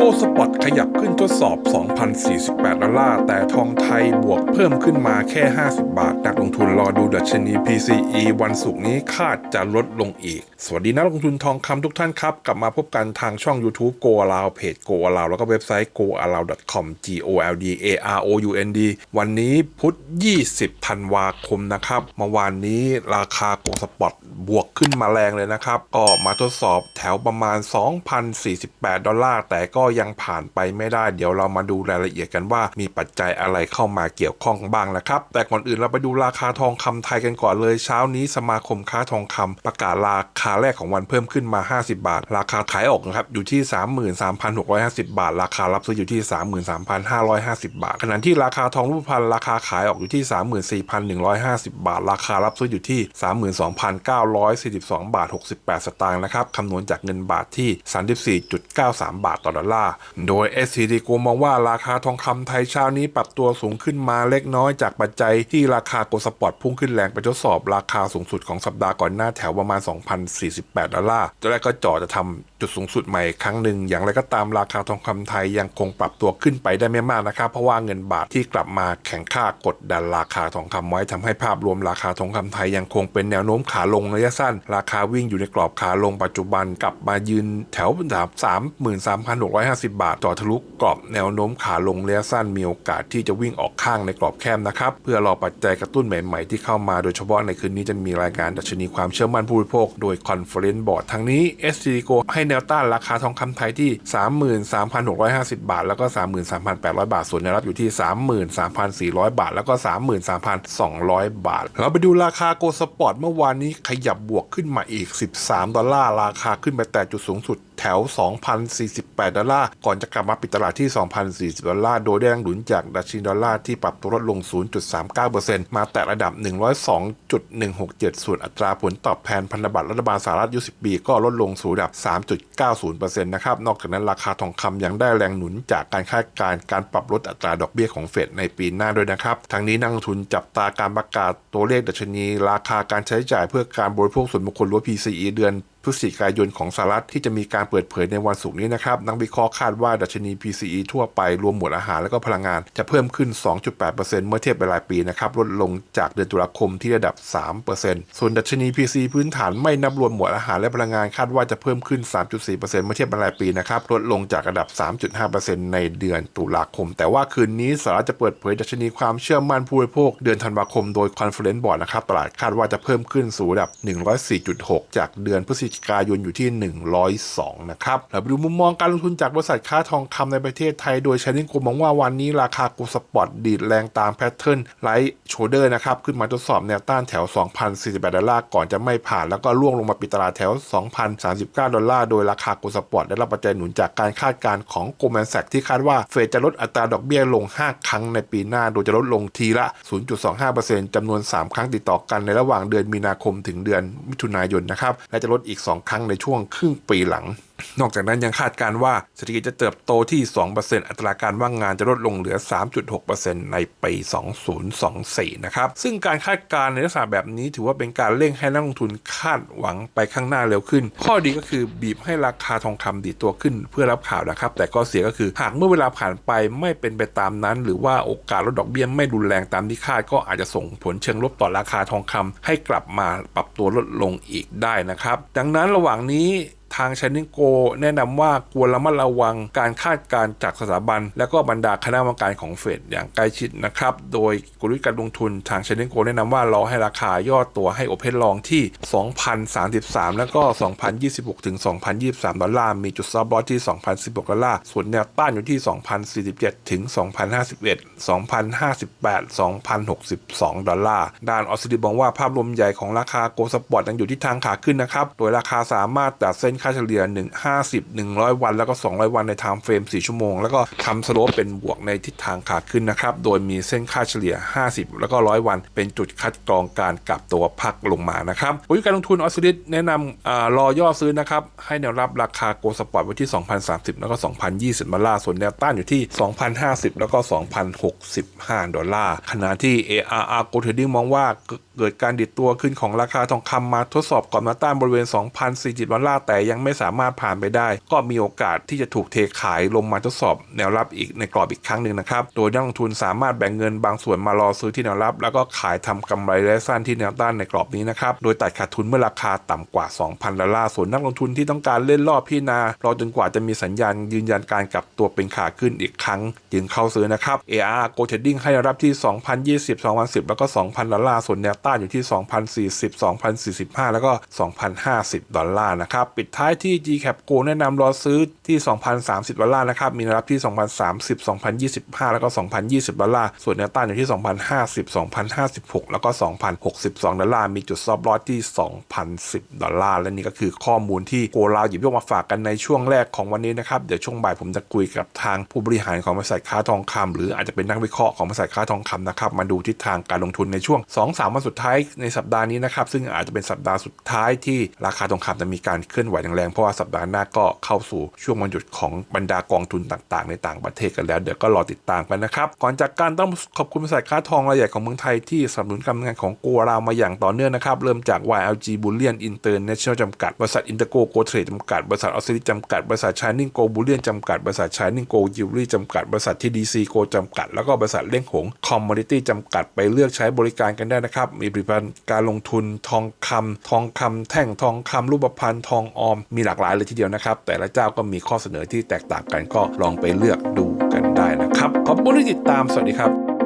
โกสปอตขยับขึ้นทดสอบ 2,048 ดอลลาร์ แต่ทองไทยบวกเพิ่มขึ้นมาแค่ 50 บาท นักลงทุนรอดูดัชนี PCE วันศุกร์นี้คาดจะลดลงอีก สวัสดีนักลงทุนทองคำทุกท่านครับ กลับมาพบกันทางช่อง YouTube Go a l o w เพจ Go a l o w แล้วก็เว็บไซต์ goallow.com g o l d a r o u n d วันนี้พุธ 20 ธันวาคมนะครับ เมื่อวานนี้ราคาโกสปอต บวกขึ้นมาแรงเลยนะครับ ก็มาทดสอบแถวประมาณ 2,048 ดอลลาร์ แต่ก็ยังผ่านไปไม่ได้ เดี๋ยวเรามาดูรายละเอียดกันว่ามีปัจจัยอะไรเข้ามาเกี่ยวข้องบ้างนะครับ แต่ก่อนอื่นเราไปดูราคาทองคำไทยกันก่อนเลยเช้านี้สมาคมค้าทองคำประกาศราคาแรกของวันเพิ่มขึ้นมา 50 บาท ราคาขายออกนะครับอยู่ที่ 33,650 บาท ราคารับซื้ออยู่ที่ 33,550 บาท ขณะที่ราคาทองรูปพรรณราคาขายออกอยู่ที่ 34,150 บาท ราคารับซื้ออยู่ที่ 32,900 32,942 บาท 68 สตางค์นะครับคำนวณจากเงินบาทที่ 34.93 บาทต่อดอลลาร์ โดย SCD กูมองว่าราคาทองคำไทยเช้านี้ปรับตัวสูงขึ้นมาเล็กน้อยจากปัจจัยที่ราคาโกลสปอร์ตพุ่งขึ้นแรงไปทดสอบราคาสูงสุดของสัปดาห์ก่อนหน้าแถวประมาณ 2,048 ดอลลาร์ตอนแรกก็จ่อจะทำจุดสูงสุดใหม่ครั้งหนึ่ง อย่างไรก็ตามราคาทองคำไทยยังคงปรับตัวขึ้นไปได้ไม่มากนะครับ เพราะว่าเงินบาทที่กลับมาแข็งค่ากดดันราคาทองคำไว้ทำให้ภาพรวมราคาทองคำไทยยังคงเป็นแนวโน้มขาลงระยะสั้น ราคาวิ่งอยู่ในกรอบขาลงปัจจุบันกลับมายืนแถวสามหมื่นสามพันหกร้อยห้าสิบบาท ต่อทะลุกรอบแนวโน้มขาลงระยะสั้นมีโอกาสที่จะวิ่งออกข้างในกรอบแคบนะครับ เพื่อรอปัจจัยกระตุ้นใหม่ๆ ที่เข้ามาโดยเฉพาะในคืนนี้จะมีรายการดัชนีความเชื่อมั่นผู้บริโภค โดย Conference Board ทั้งนี้ s c g o ให้แนวต้านราคาทองคำไทยที่ 33,650 บาท แล้วก็ 33,800 บาท ส่วนแนวรับอยู่ที่ 33,400 บาท แล้วก็ 33,200 บาท เราไปดูราคาโกลสปอร์ตเมื่อวานนี้ขยับบวกขึ้นมาอีก 13 ดอลลาร์ ราคาขึ้นไปแต่จุดสูงสุด แถว 2,048 ดอลลาร์ ก่อนจะกลับมาปิดตลาดที่ 2,040 ดอลลาร์ โดยได้แรงหนุนจากดัชนีดอลลาร์ที่ปรับตัวลดลง 0.39%มาแตะระดับ 102.167 ส่วนอัตราผลตอบแทนพันธบัตรรัฐบาลสหรัฐยุ10ปี ก็ลดลงสู่ระดับ 3.90%นะครับ นอกจากนั้นราคาทองคำยังได้แรงหนุนจากการคาดการณ์การปรับลดอัตราดอกเบี้ยของเฟดในปีหน้าด้วยนะครับ ทั้งนี้นักลงทุนจับตาการประกาศตัวเลขดัชนี ราคาการใช้จ่ายเพื่อการบริโภคส่วนบุคคลหรือ PCE เดือน พฤศจิกายนของสหรัฐที่จะมีการเปิดเผยในวันศุกร์นี้นะครับ นักวิเคราะห์คาดว่าดัชนี PCE ทั่วไปรวมหมวดอาหารและก็พลังงาน จะเพิ่มขึ้น 2.8%เมื่อเทียบเป็นรายปีนะครับลดลงจากเดือนตุลาคมที่ระดับ 3%ส่วนดัชนี PCE พื้นฐานไม่นับรวมหมวดอาหารและพลังงานคาดว่าจะเพิ่มขึ้น 3.4%เมื่อเทียบเป็นรายปีนะครับลดลงจากระดับ 3.5%ในเดือนตุลาคม แต่ว่าคืนนี้สหรัฐจะเปิดเผยดัชนีความเชื่อมั่นผู้บริโภคเดือนธันวาคมโดย Conference Board นะครับตลาดคาดว่าจะเพิ่มขึ้นสู่ระดับ 104.6 จากเดือนพฤศจิกายนอยู่ที่ 102 นะครับเราไปดูมุมมองการลงทุนจากบริษัทค้าทองคำในประเทศไทย โดยชานิงโกมองว่าวันนี้ราคากูสปอร์ตดีดแรงตามแพทเทิร์นไลท์โชเดอร์นะครับ ขึ้นมาทดสอบแนวต้านแถว 2,048 ดอลลาร์ก่อนจะไม่ผ่าน แล้วก็ล่วงลงมาปิดตลาดแถว 2,039 ดอลลาร์ โดยราคากูสปอร์ตได้รับปัจจัยหนุนจากการคาดการณ์ของโกลแมนแซกที่คาดว่าเฟดจะลดอัตราดอกเบี้ยลง 5 ครั้งในปีหน้า โดยจะลดลงทีละ 0.25%จำนวน 3 ครั้งติดต่อกันในระหว่างเดือนมีนาคมถึงเดือนมิถุนายนนะครับและจะลดอีก2 ครั้งในช่วงครึ่งปีหลัง นอกจากนั้นยังคาดการว่าเศรษฐกิจจะเติบโตที่ 2%อัตราการว่างงานจะลดลงเหลือ 3.6%ในปี 2024 นะครับ ซึ่งการคาดการในลักษณะแบบนี้ถือว่าเป็นการเร่งให้นักลงทุนคาดหวังไปข้างหน้าเร็วขึ้น ข้อดีก็คือบีบให้ราคาทองคำดีตัวขึ้นเพื่อรับข่าวนะครับ แต่ก็เสียก็คือหากเมื่อเวลาผ่านไปไม่เป็นไปตามนั้น หรือว่าโอกาสลดดอกเบี้ยไม่รุนแรงตามที่คาด ก็อาจจะส่งผลเชิงลบต่อราคาทองคำให้กลับมาปรับตัวลดลงอีกได้นะครับ ดังนั้นระหว่างนี้ ทางชนิงโกแนะนำว่าควรระมัดระวังการคาดการณ์จากสถาบัน และก็บรรดาคณะกรรมการของเฟดอย่างใกล้ชิดนะครับ โดยกลยุทธ์การลงทุนทางชนิงโกแนะนำว่ารอให้ราคาย่อตัวให้โอเพนลองที่ 2,033 แล้วก็ 2,026 ถึง 2,023 ดอลลาร์ มีจุดซับลอที่ 2,016 ดอลลาร์ ส่วนแนวต้านอยู่ที่ 2,047 ถึง 2,051 2,058 2,062 ดอลลาร์ ด้านออสเตรเลียมองว่าภาพรวมใหญ่ของราคาโกลด์สปอร์ตยังอยู่ที่ทางขาขึ้นนะครับ โดยราคาสามารถตัดเส้นค่าาเฉลี่ย1 50 100 วัน แล้วก็ 200 วันในไทม์เฟรม4ชั่วโมง แล้วก็ทำสโลปเป็นบวกในทิศทางขาขึ้นนะครับ โดยมีเส้นค่าเฉลี่ย 50 แล้วก็ 100 วัน เป็นจุดคัดกรองการกลับตัวพักลงมานะครับบริการลงทุนออสเตรเลียแนะนำรอย่อซื้อนะครับ ให้แนวรับราคาโกลสปอร์ตไว้ที่ 2,030 แล้วก็ 2,020ดอลลาร์ส่วนแนวต้านอยู่ที่ 2,050 แล้วก็ 2,065 ดอลลาร์ขณะที่ ARR Gold Trading มองว่าเกิดการดิดตัวขึ้นของราคาทองคำมาทดสอบก่อนมาต้านบริเวณ 2,040ดอลลาร์แต่ยังไม่สามารถผ่านไปได้ ก็มีโอกาสที่จะถูกเทขายลงมาทดสอบแนวรับอีกในกรอบอีกครั้งหนึ่งนะครับ โดยนักลงทุนสามารถแบ่งเงินบางส่วนมารอซื้อที่แนวรับ แล้วก็ขายทำกำไรระยะสั้นที่แนวต้านในกรอบนี้นะครับ โดยตัดขาดทุนเมื่อราคาต่ำกว่า 2,000 ดอลลาร์ส่วนนักลงทุนที่ต้องการเล่นรอบพี่นารอจนกว่าจะมีสัญญาณยืนยันการกลับตัวเป็นขาขึ้นอีกครั้งจึงเข้าซื้อนะครับ AR Go Trading ให้แนวรับที่ 2,020 2,010 แล้วก็ 2,000 ดอลลาร์ส่วนแนวต้านอยู่ที่ 2,040 2,045 แล้วก็ 2,050 ดอลลาร์นะครับปิดท้ายที่ GCAP Go แนะนำรอซื้อที่ 2,030 ดอลลาร์นะครับ มีแนวรับที่ 2,030 2,025 แล้วก็ 2,020 ดอลลาร์ ส่วนแนวต้านอยู่ที่ 2,050 2,056 แล้วก็ 2,062 ดอลลาร์ มีจุดซอบลอสที่ 2,010 ดอลลาร์ และนี่ก็คือข้อมูลที่โกลาวหยิบยกมาฝากกันในช่วงแรกของวันนี้นะครับ เดี๋ยวช่วงบ่ายผมจะคุยกับทางผู้บริหารของบริษัทค้าทองคำหรืออาจจะเป็นนักวิเคราะห์ของบริษัทค้าทองคำนะครับ มาดูทิศทางการลงทุนในช่วง 2-3 วันสุดท้ายในสัปดาห์นี้นะครับ ซึ่งอาจจะเป็นสัปดาห์สุดท้ายที่ราคาทองคำจะมีการเคลื่อนไหวแรงเพราะว่าสัปดาห์หน้าก็เข้าสู่ช่วงวันหยุดของบรรดากองทุนต่างๆ ในต่างประเทศกันแล้ว เดี๋ยวก็รอติดตามกันนะครับก่อนจากการต้องขอบคุณบริษัทค้าทองรายใหญ่ของเมืองไทยที่สนับสนุนการทำงานของโกรามาอย่างต่อเนื่องนะครับเริ่มจาก YLG Bullion International จำกัดบริษัท Intergo Go Trade จำกัดบริษัทออสเตรเลียจำกัดบริษัท Shining Go Bullion จำกัดบริษัท Shining Go Jewelry จำกัดบริษัท TDC Go จำกัดแล้วก็บริษัทเล่งหง Commodity จำกัดไปเลือกใช้บริการกันได้นะครับมีผลิตภัณฑ์การลงทุนทองคำทองคำแท่งทองคำรูปพรรณทองออมมีหลากหลายเลยทีเดียวนะครับ แต่ละเจ้าก็มีข้อเสนอที่แตกต่างกันก็ลองไปเลือกดูกันได้นะครับ ขอบคุณที่ติดตามสวัสดีครับ